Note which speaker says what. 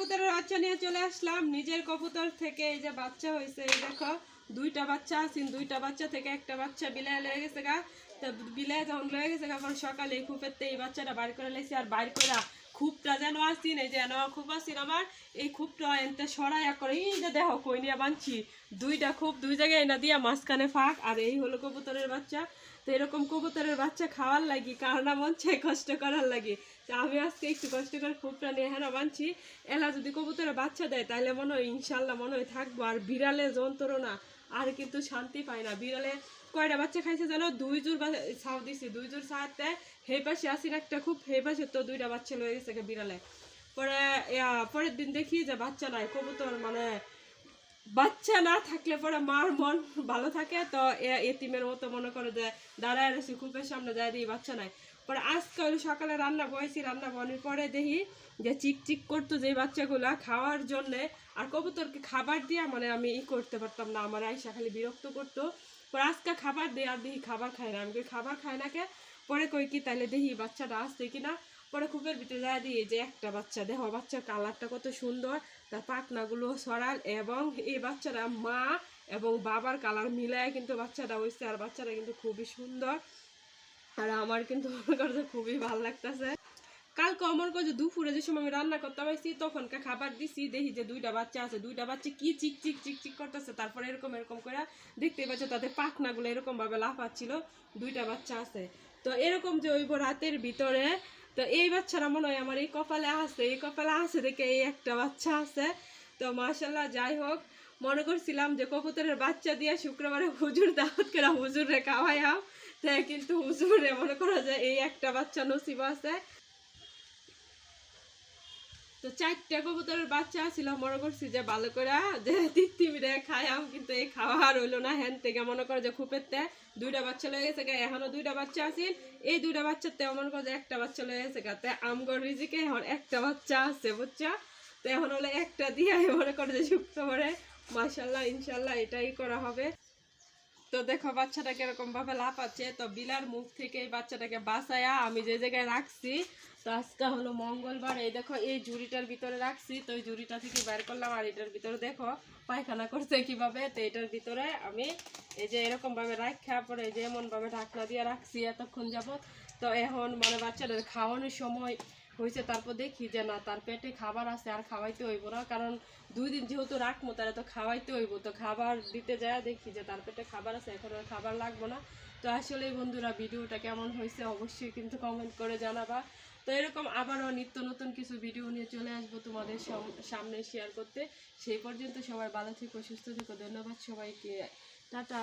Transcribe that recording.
Speaker 1: কবুতরের বাচ্চা নিয়ে চলে আসলাম। নিজের কবুতর থেকে এই যে বাচ্চা হয়েছে, এই দেখো, দুইটা বাচ্চা আছেন, দুইটা বাচ্চা থেকে একটা বাচ্চা বিলাই লয়ে গেছে গা। তা বিলাই যখন লয়ে গেছে গা সকালে খুপেতে এই বাচ্চাটা বাইর করে লাইছি, আর বাইর করে খুবটা যেন আসিন এই যেন খুব আসিন আমার। এই খুবটা এনতে সরাইয়া করে, এই যে দেখো কই নিয়ে বানছি। দুইটা খুব দুই জায়গায় না দিয়া মাঝখানে ফাঁক, আর এই হলো কবুতরের বাচ্চা। তো এরকম কবুতরের বাচ্চা খাওয়ার লাগি, কারণ মন চাই কষ্ট করার লাগে। তো আমি আজকে একটু কষ্ট করে খুবটা নিয়ে হ্যাঁ বানছি। এলা যদি কবুতরের বাচ্চা দেয় তাহলে মনে হয় ইনশাল্লাহ মনে হয় থাকব, আর বিড়ালে যন্ত্রণা আর কিন্তু শান্তি পায় না। বিড়ালে কয়টা বাচ্চা খাইছে জানো? দুই জোর ছাও দিছি, দুই জোর সাথে হে পাশে একটা খুব হে পাশে তো দুইটা বাচ্চা লয়ে গেছে বিড়ালে। পরে পরের দিন দেখি যে বাচ্চা নাই, কবুতর মানে বাচ্চা না থাকলে পরে মার মন ভালো থাকে, তো এতিমের মতো মনে করে যে দাঁড়ায় রয়েছি, খুপের সামনে যায় দিই বাচ্চা নাই। পরে আজকে সকালে রান্না বয়েছি, রান্না বনের পরে দেখি যে চিক চিক করতো যে বাচ্চাগুলা খাওয়ার জন্যে, আর কবুতরকে খাবার দিয়া মানে আমি ই করতে পারতাম না, আমার আইসা খালি বিরক্ত করতো। পরে আজকে খাবার দিয়ে আর দেখি খাবার খায় না, আমি খাবার খায় না কে? পরে কই কি, তাইলে দেখি বাচ্চাটা আসছে কিনা? পরে খুবের ভিতরে যায় দিয়ে যে একটা বাচ্চা। দেখো, বাচ্চার কালারটা কত সুন্দর। তার পাখনাগুলো সরাল এবং এই বাচ্চারা মা এবং বাবার কালার মিলায় কিন্তু বাচ্চাটা হয়েছে আর বাচ্চাটা কিন্তু খুবই সুন্দর। আর আমার কিন্তু যে খুবই ভালো লাগতেছে। কালকে আমার কাছে দুপুরে যে সময় আমি রান্না করতে পারছি তখনকার খাবার দিছি। দেখি যে দুইটা বাচ্চা আছে। দুইটা বাচ্চা কি চিক চিক চিক চিক করতেছে, তারপরে এরকম এরকম করে দেখতে পাচ্ছ তাদের পাখনাগুলো এরকম ভাবে লাফাচ্ছিল। দুইটা বাচ্চা আছে। তো এরকম যে ওই রাতের ভিতরে, তো এই বাচ্চারা মনে হয় আমার এই কপালে আছে, এই কপালে আছে দেখে এই একটা বাচ্চা আছে। তো মার্শাল্লাহ যাই হোক, মনে করছিলাম যে কবুতরের বাচ্চা দিয়ে শুক্রবারে হুজুর দাওয়াত করে হুজুরে খাওয়াই কিন্তু হুজুরে মনে করা যায় এই একটা বাচ্চা নসিব আছে। তো চারটা কবুতরের বাচ্চা ছিল, মনে করছি যে ভালো করে যে তিত্তিমিরে খাইয়াম, কিন্তু এই খাওয়া আর হইল না। হ্যান থেকে মনে করে যে খুপেতে দুইটা বাচ্চা লয়ে গেছে এখনও দুইটা বাচ্চা আছে। এই দুইটা বাচ্চার তে মনে করে যে একটা বাচ্চা লয়ে গেছে গা। তে আমগর রিজিকে এখন একটা বাচ্চা আছে, বুঝছ? তো এখন হলো একটা দিয়ে মনে করে যে শুক্রবারে মাশাল্লাহ, ইনশাল্লাহ এটাই করা হবে। তো দেখো বাচ্চাটা কীরকম ভাবে লাফাচ্ছে, তো বিলার মুখ থেকে বাচ্চাটাকে বাঁচায়া আমি যে জায়গায় রাখছি, তো আজকে হলো মঙ্গলবার, এই দেখো এই ঝুড়িটার ভিতরে রাখছি, তো এই ঝুড়িটা থেকে বের করলাম আর এটার ভিতরে দেখো পায়খানা করছে কীভাবে, তো এটার ভিতরে আমি এই যে এরকম ভাবে রাখা পরে এই যে এমন ভাবে ঢাকনা দিয়ে রাখছি এতক্ষণ যাবত তো এখন মানে বাচ্চাদের খাওয়ানোর সময় হয়েছে, তারপর দেখি যে না, তার পেটে খাবার আছে, আর খাওয়াইতে হইব না। কারণ দুই দিন যেহেতু রাখব, তাহলে তো খাওয়াইতে হইব। তো খাবার দিতে যায় দেখি যে তার পেটে খাবার আছে, এখন আর খাবার লাগবো না। তো আসলে বন্ধুরা, ভিডিওটা কেমন হয়েছে অবশ্যই কিন্তু কমেন্ট করে জানাবা। তো এরকম আবারও নিত্য নতুন কিছু ভিডিও নিয়ে চলে আসব তোমাদের সামনে শেয়ার করতে। সেই পর্যন্ত সবাই ভালো থেকো, সুস্থ থেকো। ধন্যবাদ সবাইকে। টাটা।